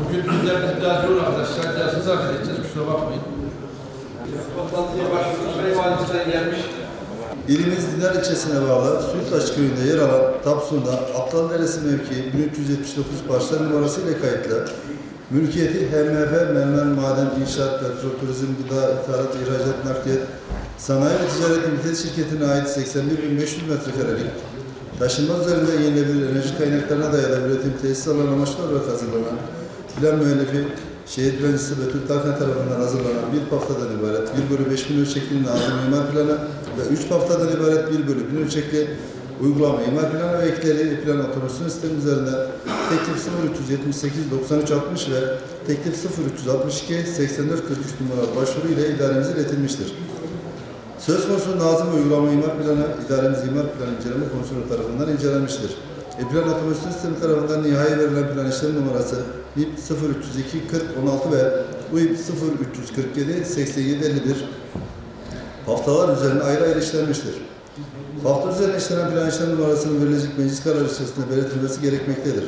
Bugün gündemimiz biraz yoğun arkadaşlar. Biraz hızlı hareket edeceğiz. Kusura bakmayın. Toplantıya başladık. Süleyman Valisi'den gelmiş. İlimiz Dinar ilçesine bağlı Suitaş köyünde yer alan Tapsun'da Aptal Deresi mevkii 1379 parça numarası ile kayıtlı. Mülkiyeti HMF, Mermer, Maden, İnşaat, Petrol, Turizm, Gıda, İthalat, İhracat, Nakliyat, Sanayi ve Ticaret Limited şirketine ait 81.500 metrekarelik taşınmaz üzerinde yenilebilir enerji kaynaklarına dayalı üretim tesis alan amaçlı olarak hazırlanan plan müellifi şehir plancısı Betül Tarkan tarafından hazırlanan bir paftadan ibaret 1 bölü 5 bin ölçekli nazım imar planı ve 3 paftadan ibaret 1 bölü 1000 ölçekli uygulama imar planı ve ekleri plan otomasyon sistemi üzerinden teklif 0378 93 60 ve teklif 0362 84 43 numaralı başvuru ile idaremize iletilmiştir. Söz konusu Nazım Uygulama İmar Planı, İdaremiz İmar Planı İnceleme Komisyonu tarafından incelenmiştir. E plan otomasyon sistemi tarafından nihai verilen plan işlem numarası BIP 0302 40 16 ve UIP 0347 87 51 haftalar üzerine ayrı ayrı işlenmiştir. Hafta üzerine işlenen plan işlem numarasının verilecek meclis kararı içerisinde belirtilmesi gerekmektedir.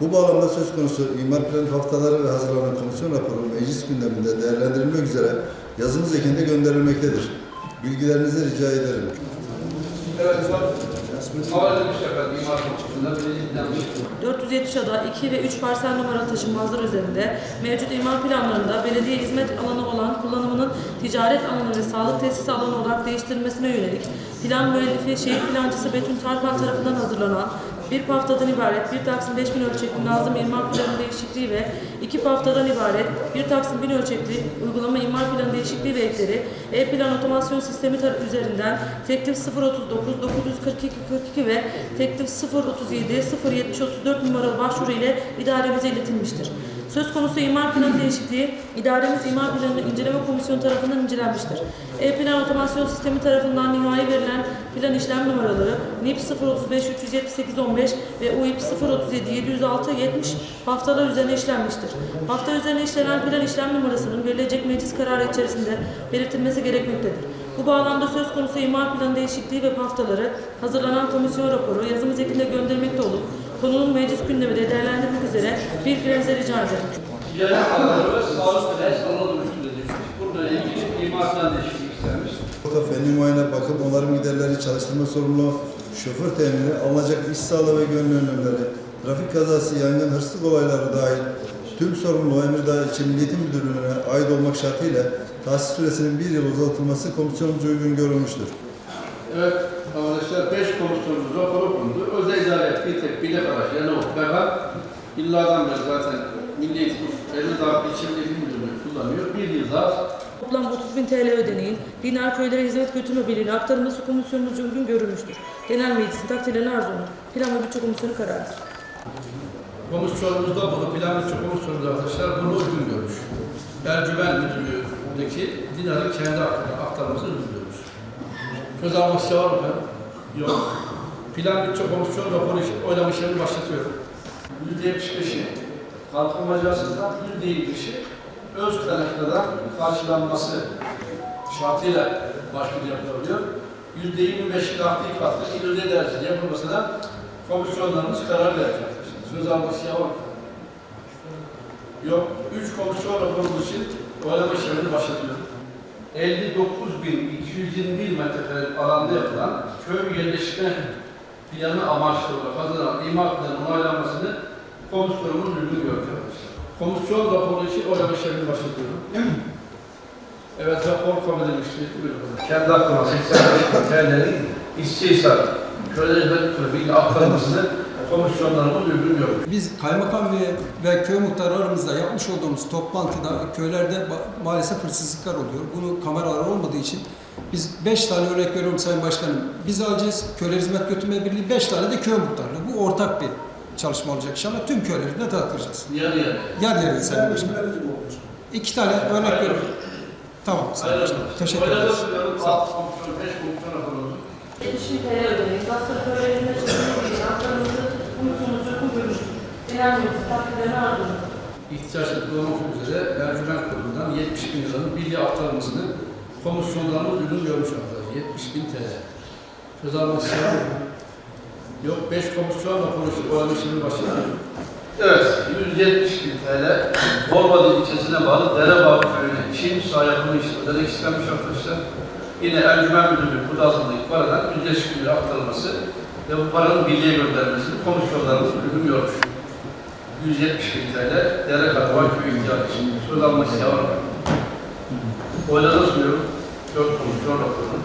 Bu bağlamda söz konusu imar planı haftaları ve hazırlanan komisyon raporu meclis gündeminde değerlendirilmek üzere yazımız ekinde gönderilmektedir. Bilgilerinizi rica ederim. Evet, hava edilmiş efendim. İmar çıktığında belirlenmiş. 470 ada 2 ve 3 parsel numara taşınmazlar üzerinde mevcut imar planlarında belediye hizmet alanı olan kullanımının ticaret alanı ve sağlık tesisi alanı olarak değiştirilmesine yönelik plan müellifi şehir plancısı Betün Tarkan tarafından hazırlanan bir paftadan ibaret bir taksim 5000 ölçekli Nazım imar planı değişikliği ve iki paftadan ibaret bir taksim 1000 ölçekli uygulama imar planı değişikliği ve ekleri e-plan otomasyon sistemi üzerinden teklif 039 942 42 ve teklif 037 070 34 numaralı başvuru ile idaremize iletilmiştir. Söz konusu imar planı değişikliği idaremiz imar planı inceleme komisyonu tarafından incelenmiştir. E-plan otomasyon sistemi tarafından nihai verilen plan işlem numaraları NIP 035 378 15 ve UIP 037 706 70 haftalar üzerine işlenmiştir. Hafta üzerine işlenen plan işlem numarasının verilecek meclis kararı içerisinde belirtilmesi gerekmektedir. Bu bağlamda söz konusu imar planı değişikliği ve haftaları hazırlanan komisyon raporu yazımız ekinde göndermekte olup konunun meclis gündeminde değerlendirmek üzere bir girenize rica ederim. Ticaret alanı ve sağlık ve düşmüş. Bununla ilgili imar planı değişikliği istenmiş. Oto fenli muayene, bakım, onarım giderleri, çalıştırma sorumluluğu, şoför temini, alınacak iş sağlığı ve gönüllü önlemleri, trafik kazası, yangın, hırsızlık olayları dahil tüm sorumluluğu Emirdağ İlçe Milliyetin Müdürlüğü'ne ait olmak şartıyla tahsis süresinin bir yıl uzatılması komisyonumuzca uygun görülmüştür. Evet arkadaşlar 5 komisyonumuz raporu okundu. Özel idare bir tek bilek araç yani o fakat yıllardan beri zaten Milli Eğitim Emirdağ İlçe Milliyetin Müdürlüğü kullanıyor. Bir yıl daha Toplam 30.000 TL ödeneğin Dinar Köylere Hizmet Götürme Birliği'ne aktarılması komisyonumuzca uygun görülmüştür. Genel Meclisin takdirlerine arz olunur. Plan ve Bütçe Komisyonu kararıdır. Komisyonumuzda bunu plan bütçe komisyonumuz arkadaşlar bunu uygun görmüş. Ercümen Müdürlüğü'ndeki Dinar'ın kendi aktarmasını uygun görmüş. Söz almak isteyen var mı? Yok. Plan bütçe komisyon raporu için oylama işlemini başlatıyorum. %75'i kalkınmacı açısından %25'i öz kaynaklardan karşılanması şartıyla başvuru yapılabiliyor. %25'i nakdi katkı il özel dersinde yapılmasına komisyonlarımız karar verecek. Söz almak isteyen var mı? Yok. Üç komisyon raporumuz için oylama işlemini başlatıyorum. 59.221 metrekare alanda yapılan köy yerleşme planı amaçlı hazırlanan imar planının onaylanmasını komisyonumuz uygun görüyor. Komisyon raporu için oylama işlemini başlatıyorum. Evet, rapor kabul edilmiştir. Buyurun. Kendi aklıma 85 bin TL'nin İstihisar Köyler Hizmet Bilgi aktarmasını komisyonlarımız görmüş. Biz kaymakam ve, ve köy muhtarı aramızda yapmış olduğumuz toplantıda köylerde maalesef hırsızlıklar oluyor. Bunu kameralar olmadığı için biz beş tane örnek veriyorum Sayın Başkanım. Biz alacağız Köyler Hizmet Götürme Birliği beş tane de köy muhtarlığı. Bu ortak bir çalışma olacak inşallah. Tüm köylerinde dağıtacağız. Yarı yarı. Yer yerde Sayın Başkanım. İki tane örnek veriyorum. Tamam Sayın Başkanım. Teşekkür ederiz. Alt komisyon, beş komisyon raporumuz. 70 TL ödeneğin Gazete Köyleri'ne çözülmesi komisyonumuzca uygun görülmüştür. Genel Meclis takdirlerine arz olunur. ihtiyaçları kullanmak üzere Ercüment Kurulu'ndan 70 bin liranın birliğe aktarılmasını komisyonlarımız uygun görmüş arkadaşlar. 70 bin TL. Söz almak? Yok. 5 komisyon raporu için oylama işlemi başladı. Evet, 170 bin TL Borbalı ilçesine bağlı Derebağ köyüne Çin yapımı için ödenek istenmiş arkadaşlar. Yine Encümen Müdürlüğü kod altında ihbaradan 170 bin lira aktarılması ve bu paranın birliğe göndermesini komisyonlarımız uygun 170 bin TL Dere Karabağ Köyü ihtiyacı için. Söz almak isteyen var? Oylara sunuyorum. Dört komisyon raporunu.